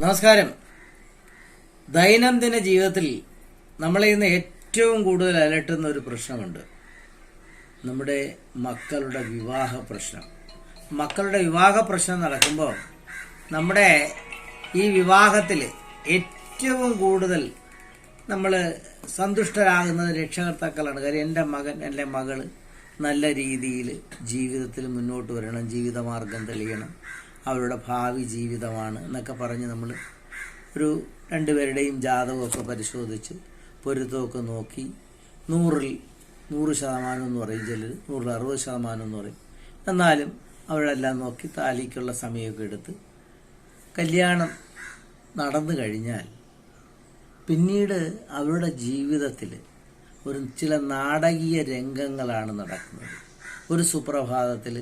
നമസ്കാരം. ദൈനംദിന ജീവിതത്തിൽ നമ്മളെ ഇന്ന് ഏറ്റവും കൂടുതൽ അലട്ടുന്ന ഒരു പ്രശ്നമുണ്ട്. നമ്മുടെ മക്കളുടെ വിവാഹ പ്രശ്നം. മക്കളുടെ വിവാഹ പ്രശ്നം നടക്കുമ്പോൾ നമ്മുടെ ഈ വിവാഹത്തിൽ ഏറ്റവും കൂടുതൽ നമ്മൾ സന്തുഷ്ടരാകുന്നത് രക്ഷകർത്താക്കളാണ്. കാര്യം എന്റെ മകൻ എന്റെ മകൾ നല്ല രീതിയിൽ ജീവിതത്തിൽ മുന്നോട്ട് വരണം ജീവിതമാർഗം തെളിയണം. അവരുടെ ഭാവി ജീവിതമാണ് എന്നൊക്കെ പറഞ്ഞ് നമ്മൾ ഒരു രണ്ടുപേരുടെയും ജാതകമൊക്കെ പരിശോധിച്ച് പൊരുത്തമൊക്കെ നോക്കി നൂറിൽ നൂറ് ശതമാനം എന്ന് പറയും ചിലർ നൂറിൽ അറുപത് ശതമാനം എന്ന് പറയും. എന്നാലും അവരെല്ലാം നോക്കി താലിക്കുള്ള സമയമൊക്കെ എടുത്ത് കല്യാണം നടന്നു കഴിഞ്ഞാൽ പിന്നീട് അവരുടെ ജീവിതത്തിൽ ഒരു ചില നാടകീയ രംഗങ്ങളാണ് നടക്കുന്നത്. ഒരു സുപ്രഭാതത്തിൽ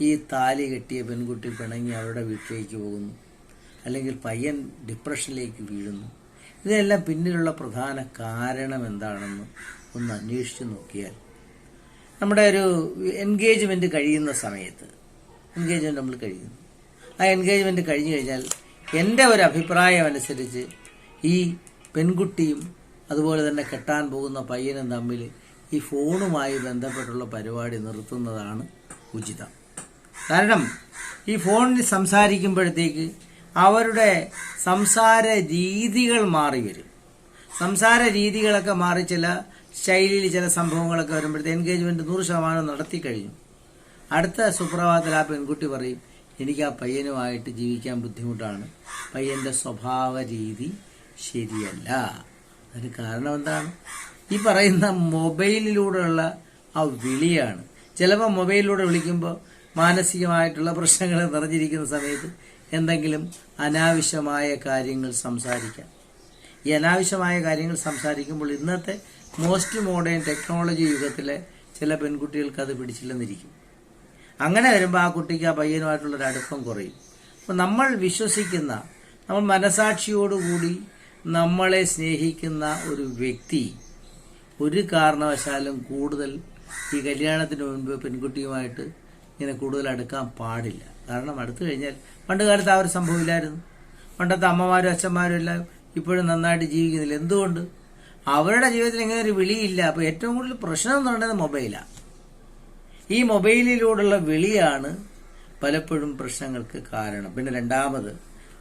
ഈ താലി കെട്ടിയ പെൺകുട്ടി പിണങ്ങി അവരുടെ വീട്ടിലേക്ക് പോകുന്നു. അല്ലെങ്കിൽ പയ്യൻ ഡിപ്രഷനിലേക്ക് വീഴുന്നു. ഇതെല്ലാം പിന്നിലുള്ള പ്രധാന കാരണം എന്താണെന്ന് ഒന്ന് അന്വേഷിച്ച് നോക്കിയാൽ നമ്മുടെ ഒരു എൻഗേജ്മെന്റ് കഴിയുന്ന സമയത്ത് എൻഗേജ്മെന്റ് നമ്മൾ കഴിയുന്നു. ആ എൻഗേജ്മെന്റ് കഴിഞ്ഞു കഴിഞ്ഞാൽ എന്റെ ഒരു അഭിപ്രായം അനുസരിച്ച് ഈ പെൺകുട്ടിയും അതുപോലെ തന്നെ കെട്ടാൻ പോകുന്ന പയ്യനും തമ്മിൽ ഈ ഫോണുമായി ബന്ധപ്പെട്ടുള്ള പരിപാടി നിർത്തുന്നതാണ് ഉചിതം. കാരണം ഈ ഫോണിൽ സംസാരിക്കുമ്പോഴത്തേക്ക് അവരുടെ സംസാര രീതികൾ മാറി വരും. സംസാര രീതികളൊക്കെ മാറി ചില ശൈലിയിൽ ചില സംഭവങ്ങളൊക്കെ വരുമ്പോഴത്തെ എൻഗേജ്മെന്റ് നൂറ് ശതമാനം നടത്തി കഴിഞ്ഞു. അടുത്ത സുപ്രഭാതത്തിൽ ആ പെൺകുട്ടി പറയും എനിക്ക് ആ പയ്യനുമായിട്ട് ജീവിക്കാൻ ബുദ്ധിമുട്ടാണ്. പയ്യന്റെ സ്വഭാവ രീതി ശരിയല്ല. അതിന് കാരണം എന്താണ്? ഈ പറയുന്ന മൊബൈലിലൂടെയുള്ള ആ വിളിയാണ്. ചിലപ്പോൾ മൊബൈലിലൂടെ വിളിക്കുമ്പോൾ മാനസികമായിട്ടുള്ള പ്രശ്നങ്ങൾ നിറഞ്ഞിരിക്കുന്ന സമയത്ത് എന്തെങ്കിലും അനാവശ്യമായ കാര്യങ്ങൾ സംസാരിക്കാം. ഈ അനാവശ്യമായ കാര്യങ്ങൾ സംസാരിക്കുമ്പോൾ ഇന്നത്തെ മോസ്റ്റ് മോഡേൺ ടെക്നോളജി യുഗത്തിലെ ചില പെൺകുട്ടികൾക്ക് അത് പിടിച്ചില്ലെന്നിരിക്കും. അങ്ങനെ വരുമ്പോൾ ആ കുട്ടിക്ക് ആ പയ്യനുമായിട്ടുള്ളൊരു അടുപ്പം കുറയും. അപ്പോൾ നമ്മൾ വിശ്വസിക്കുന്ന നമ്മൾ മനസാക്ഷിയോടുകൂടി നമ്മളെ സ്നേഹിക്കുന്ന ഒരു വ്യക്തി ഒരു കാരണവശാലും കൂടുതൽ ഈ കല്യാണത്തിന് മുൻപ് പെൺകുട്ടിയുമായിട്ട് ഇങ്ങനെ കൂടുതൽ അടുക്കാൻ പാടില്ല. കാരണം അടുത്തു കഴിഞ്ഞാൽ പണ്ട് കാലത്ത് ആ ഒരു സംഭവമില്ലായിരുന്നു പണ്ടത്തെ അമ്മമാരും അച്ഛന്മാരും എല്ലാം ഇപ്പോഴും നന്നായിട്ട് ജീവിക്കുന്നില്ല. എന്തുകൊണ്ട്? അവരുടെ ജീവിതത്തിൽ ഇങ്ങനെ ഒരു വിളിയില്ല. അപ്പോൾ ഏറ്റവും കൂടുതൽ പ്രശ്നം എന്ന് പറയുന്നത് മൊബൈലാണ് ഈ മൊബൈലിലൂടെയുള്ള വിളിയാണ് പലപ്പോഴും പ്രശ്നങ്ങൾക്ക് കാരണം. പിന്നെ രണ്ടാമത്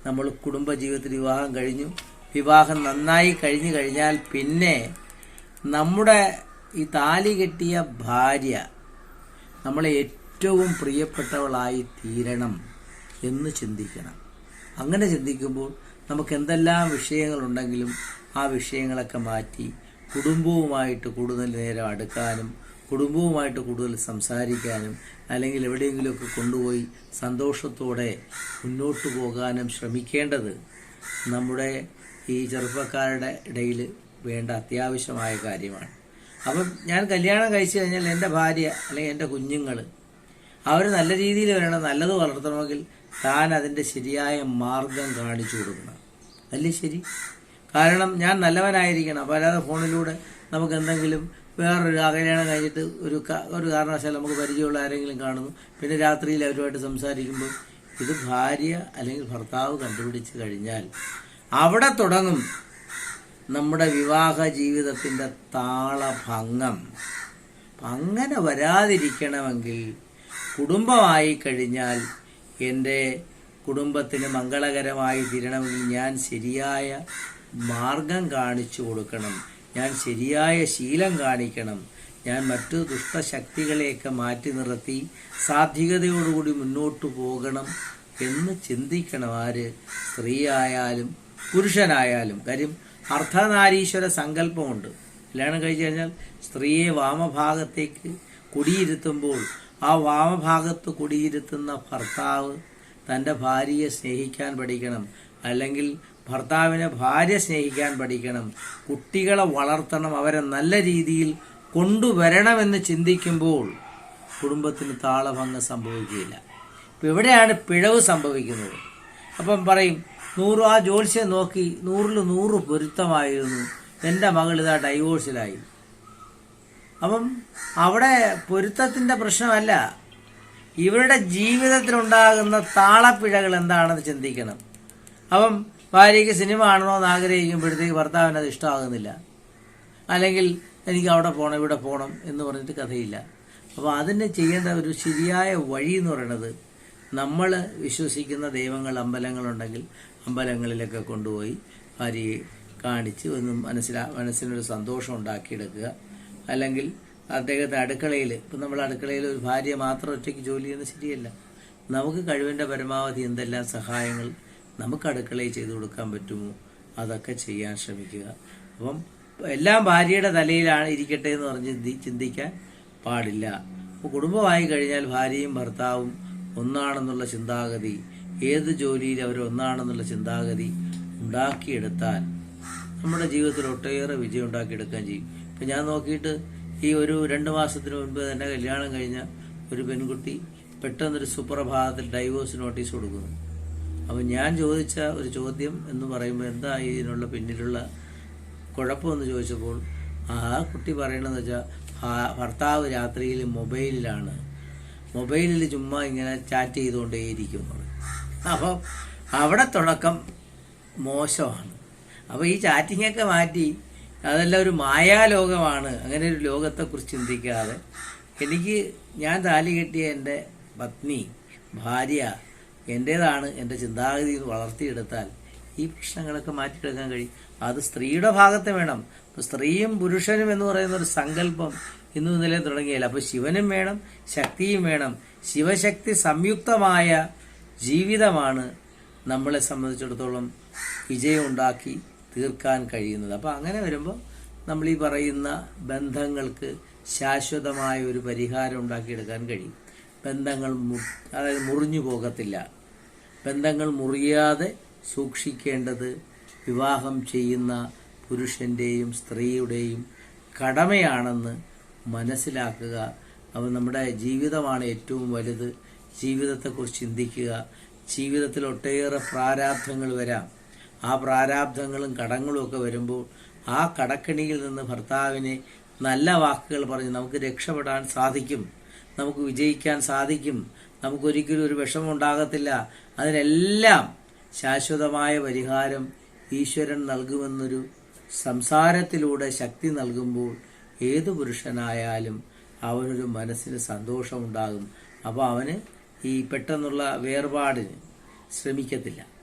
നമ്മൾ കുടുംബ കുടുംബജീവിതത്തിൽ വിവാഹം കഴിഞ്ഞു. വിവാഹം നന്നായി കഴിഞ്ഞു കഴിഞ്ഞാൽ പിന്നെ നമ്മുടെ ഈ താലി കെട്ടിയ ഭാര്യ നമ്മളെ ഏറ്റവും പ്രിയപ്പെട്ടവളായി തീരണം എന്ന് ചിന്തിക്കണം. അങ്ങനെ ചിന്തിക്കുമ്പോൾ നമുക്ക് എന്തെല്ലാം വിഷയങ്ങളുണ്ടെങ്കിലും ആ വിഷയങ്ങളൊക്കെ മാറ്റി കുടുംബവുമായിട്ട് കൂടുതൽ നേരം അടുക്കാനും കുടുംബവുമായിട്ട് കൂടുതൽ സംസാരിക്കാനും അല്ലെങ്കിൽ എവിടെയെങ്കിലുമൊക്കെ കൊണ്ടുപോയി സന്തോഷത്തോടെ മുന്നോട്ട് പോകാനും ശ്രമിക്കേണ്ടത് നമ്മുടെ ഈ ചെറുപ്പക്കാരുടെ ഇടയിൽ വേണ്ട അത്യാവശ്യമായ കാര്യമാണ്. അപ്പം ഞാൻ കല്യാണം കഴിച്ചു കഴിഞ്ഞാൽ എന്റെ ഭാര്യ അല്ലെങ്കിൽ എന്റെ കുഞ്ഞുങ്ങൾ അവർ നല്ല രീതിയിൽ വരണം നല്ലത് വളർത്തണമെങ്കിൽ താൻ അതിന്റെ ശരിയായ മാർഗം കാണിച്ചു കൊടുക്കണം. അല്ലേ ശരി? കാരണം ഞാൻ നല്ലവനായിരിക്കണം അപ്പോൾ അല്ലാതെ ഫോണിലൂടെ നമുക്ക് എന്തെങ്കിലും വേറൊരു കല്യാണം കഴിഞ്ഞിട്ട് ഒരു ഒരു കാരണവശാലും നമുക്ക് പരിചയമുള്ള ആരെങ്കിലും കാണുന്നു പിന്നെ രാത്രിയിൽ അവരുമായിട്ട് സംസാരിക്കുമ്പോൾ ഇത് ഭാര്യ അല്ലെങ്കിൽ ഭർത്താവ് കണ്ടുപിടിച്ച് കഴിഞ്ഞാൽ അവിടെ തുടങ്ങും നമ്മുടെ വിവാഹ ജീവിതത്തിന്റെ താളഭംഗം. അങ്ങനെ വരാതിരിക്കണമെങ്കിൽ കുടുംബമായി കഴിഞ്ഞാൽ എന്റെ കുടുംബത്തിന് മംഗളകരമായി തീരണമെങ്കിൽ ഞാൻ ശരിയായ മാർഗം കാണിച്ചു കൊടുക്കണം. ഞാൻ ശരിയായ ശീലം കാണിക്കണം. ഞാൻ മറ്റു ദുഷ്ടശക്തികളെയൊക്കെ മാറ്റി നിർത്തി സാത്വികതയോടുകൂടി മുന്നോട്ട് പോകണം എന്ന് ചിന്തിക്കണം ആര്? സ്ത്രീയായാലും പുരുഷനായാലും. കാര്യം അർദ്ധനാരീശ്വര സങ്കല്പമുണ്ട്. കല്യാണം കഴിച്ചു കഴിഞ്ഞാൽ സ്ത്രീയെ വാമഭാഗത്തേക്ക് കുടിയിരുത്തുമ്പോൾ ആ വാമഭാഗത്ത് കുടിയിരുത്തുന്ന ഭർത്താവ് തന്റെ ഭാര്യയെ സ്നേഹിക്കാൻ പഠിക്കണം. അല്ലെങ്കിൽ ഭർത്താവിനെ ഭാര്യ സ്നേഹിക്കാൻ പഠിക്കണം. കുട്ടികളെ വളർത്തണം. അവരെ നല്ല രീതിയിൽ കൊണ്ടുവരണമെന്ന് ചിന്തിക്കുമ്പോൾ കുടുംബത്തിന് താളഭംഗം സംഭവിക്കുകയില്ല. ഇപ്പം എവിടെയാണ് പിഴവ് സംഭവിക്കുന്നത്. അപ്പം പറയും നൂറ് ആ ജോത്സ്യം നോക്കി നൂറിൽ നൂറ് പൊരുത്തമായിരുന്നു. എന്റെ മകൾ ഇതാ ഡൈവോഴ്സിലായി അപ്പം അവിടെ പൊരുത്തത്തിന്റെ പ്രശ്നമല്ല. ഇവരുടെ ജീവിതത്തിലുണ്ടാകുന്ന താളപ്പിഴകൾ എന്താണെന്ന് ചിന്തിക്കണം. അപ്പം ഭാര്യയ്ക്ക് സിനിമ കാണണമെന്ന് ആഗ്രഹിക്കുമ്പോഴത്തേക്ക് ഭർത്താവിന് അത് ഇഷ്ടമാകുന്നില്ല. അല്ലെങ്കിൽ എനിക്ക് അവിടെ പോകണം ഇവിടെ പോകണം എന്ന് പറഞ്ഞിട്ട് കഥയില്ല. അപ്പോൾ അതിന് ചെയ്യേണ്ട ഒരു ശരിയായ വഴി എന്ന് പറയുന്നത് നമ്മൾ വിശ്വസിക്കുന്ന ദൈവങ്ങൾ അമ്പലങ്ങളുണ്ടെങ്കിൽ അമ്പലങ്ങളിലൊക്കെ കൊണ്ടുപോയി ഭാര്യയെ കാണിച്ച് ഒന്ന് മനസ്സിലാ മനസ്സിനൊരു സന്തോഷം ഉണ്ടാക്കിയെടുക്കുക. അല്ലെങ്കിൽ അദ്ദേഹത്തെ അടുക്കളയിൽ ഇപ്പം നമ്മൾ അടുക്കളയിൽ ഒരു ഭാര്യ മാത്രം ഒറ്റയ്ക്ക് ജോലി ചെയ്യുന്നത് ശരിയല്ല. നമുക്ക് കഴിവിന്റെ പരമാവധി എന്തെല്ലാം സഹായങ്ങൾ നമുക്ക് അടുക്കളയിൽ ചെയ്തു കൊടുക്കാൻ പറ്റുമോ? അതൊക്കെ ചെയ്യാൻ ശ്രമിക്കുക. അപ്പം എല്ലാം ഭാര്യയുടെ തലയിലാണ് ഇരിക്കട്ടെ എന്ന് പറഞ്ഞ് ചിന്തിക്കാൻ പാടില്ല. അപ്പോൾ കുടുംബമായി കഴിഞ്ഞാൽ ഭാര്യയും ഭർത്താവും ഒന്നാണെന്നുള്ള ചിന്താഗതി ഏത് ജോലിയിൽ അവർ ഒന്നാണെന്നുള്ള ചിന്താഗതി ഉണ്ടാക്കിയെടുത്താൽ നമ്മുടെ ജീവിതത്തിൽ ഒട്ടേറെ വിജയം ഉണ്ടാക്കിയെടുക്കാൻ ചെയ്യും. ഇപ്പം ഞാൻ നോക്കിയിട്ട് ഈ ഒരു രണ്ട് മാസത്തിന് മുൻപ് തന്നെ കല്യാണം കഴിഞ്ഞ ഒരു പെൺകുട്ടി പെട്ടെന്നൊരു സുപ്രഭാതത്തിൽ ഡൈവോഴ്സ് നോട്ടീസ് കൊടുക്കുന്നു. അപ്പം ഞാൻ ചോദിച്ച ഒരു ചോദ്യം എന്ന് പറയുമ്പോൾ എന്താ ഇതിനുള്ള പിന്നിലുള്ള കുഴപ്പമെന്ന് ചോദിച്ചപ്പോൾ ആ കുട്ടി പറയണതെന്ന് വെച്ചാൽ ഭർത്താവ് രാത്രിയിൽ മൊബൈലിലാണ്. മൊബൈലിൽ ചുമ്മാ ഇങ്ങനെ ചാറ്റ് ചെയ്തുകൊണ്ടേയിരിക്കും അപ്പോൾ അവിടെ തുടക്കം മോശമാണ്. അപ്പോൾ ഈ ചാറ്റിങ്ങൊക്കെ മാറ്റി അതെല്ലാം ഒരു മായാലോകമാണ്. അങ്ങനെ ഒരു ലോകത്തെക്കുറിച്ച് ചിന്തിക്കാതെ. എനിക്ക് ഞാൻ താലി കെട്ടിയ എന്റെ പത്നി ഭാര്യ എന്റേതാണ് എന്റെ ചിന്താഗതി വളർത്തിയെടുത്താൽ ഈ പ്രശ്നങ്ങളൊക്കെ മാറ്റിയെടുക്കാൻ കഴിയും. അത് സ്ത്രീയുടെ ഭാഗത്ത് വേണം. സ്ത്രീയും പുരുഷനും എന്ന് പറയുന്ന ഒരു സങ്കല്പം ഇന്ന് ഇന്നലെ തുടങ്ങിയല്ല. അപ്പോൾ ശിവനും വേണം ശക്തിയും വേണം. ശിവശക്തി സംയുക്തമായ ജീവിതമാണ് നമ്മളെ സംബന്ധിച്ചിടത്തോളം വിജയം ഉണ്ടാക്കി തീർക്കാൻ കഴിയുന്നത്. അപ്പോൾ അങ്ങനെ വരുമ്പോൾ നമ്മൾ ഈ പറയുന്ന ബന്ധങ്ങൾക്ക് ശാശ്വതമായ ഒരു പരിഹാരം ഉണ്ടാക്കിയെടുക്കാൻ കഴിയും. ബന്ധങ്ങൾ അതായത് മുറിഞ്ഞു പോകത്തില്ല. ബന്ധങ്ങൾ മുറിയാതെ സൂക്ഷിക്കേണ്ടത് വിവാഹം ചെയ്യുന്ന പുരുഷന്റെയും സ്ത്രീയുടെയും കടമയാണെന്ന് മനസ്സിലാക്കുക. അപ്പോൾ നമ്മുടെ ജീവിതമാണ് ഏറ്റവും വലുത്. ജീവിതത്തെക്കുറിച്ച് ചിന്തിക്കുക. ജീവിതത്തിൽ ഒട്ടേറെ പ്രാരാബ്ധങ്ങൾ വരാം. ആ പ്രാരാബ്ധങ്ങളും കടങ്ങളും ഒക്കെ വരുമ്പോൾ ആ കടക്കിണിയിൽ നിന്ന് ഭർത്താവിനെ നല്ല വാക്കുകൾ പറഞ്ഞ് നമുക്ക് രക്ഷപ്പെടാൻ സാധിക്കും. നമുക്ക് വിജയിക്കാൻ സാധിക്കും. നമുക്കൊരിക്കലും ഒരു വിഷമം ഉണ്ടാകത്തില്ല. അതിനെല്ലാം ശാശ്വതമായ പരിഹാരം ഈശ്വരൻ നൽകുമെന്നൊരു സംസാരത്തിലൂടെ ശക്തി നൽകുമ്പോൾ ഏത് പുരുഷനായാലും അവനൊരു മനസ്സിന് സന്തോഷമുണ്ടാകും. അപ്പോൾ അവന് ഈ പെട്ടെന്നുള്ള വേർപാടിന് ശ്രമിക്കത്തില്ല.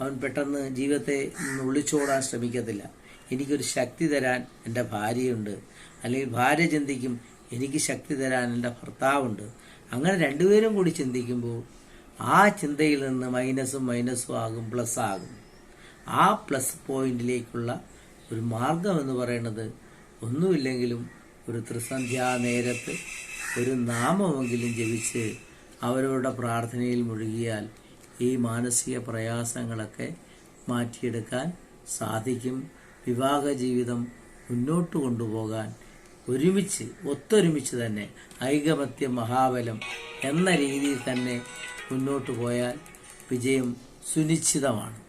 അവൻ പെട്ടെന്ന് ജീവിതത്തെ ഒളിച്ചോടാൻ ശ്രമിക്കത്തില്ല. എനിക്കൊരു ശക്തി തരാൻ എന്റെ ഭാര്യയുണ്ട്. അല്ലെങ്കിൽ ഭാര്യ ചിന്തിക്കും എനിക്ക് ശക്തി തരാൻ എന്റെ ഭർത്താവുണ്ട്. അങ്ങനെ രണ്ടുപേരും കൂടി ചിന്തിക്കുമ്പോൾ ആ ചിന്തയിൽ നിന്ന് മൈനസും മൈനസും ആകും പ്ലസ് ആകും. ആ പ്ലസ് പോയിന്റിലേക്കുള്ള ഒരു മാർഗം എന്ന് പറയുന്നത് ഒന്നുമില്ലെങ്കിലും ഒരു ത്രിസന്ധ്യാ നേരത്ത് ഒരു നാമമെങ്കിലും ജപിച്ച് അവരവരുടെ പ്രാർത്ഥനയിൽ മുഴുകിയാൽ ഈ മാനസിക പ്രയാസങ്ങളൊക്കെ മാറ്റിയെടുക്കാൻ സാധിക്കും. വിവാഹ ജീവിതം മുന്നോട്ട് കൊണ്ടുപോകാൻ ഒരുമിച്ച് ഒത്തൊരുമിച്ച് തന്നെ ഐകമത്യ മഹാബലം എന്ന രീതിയിൽ തന്നെ മുന്നോട്ട് പോയാൽ വിജയം സുനിശ്ചിതമാണ്.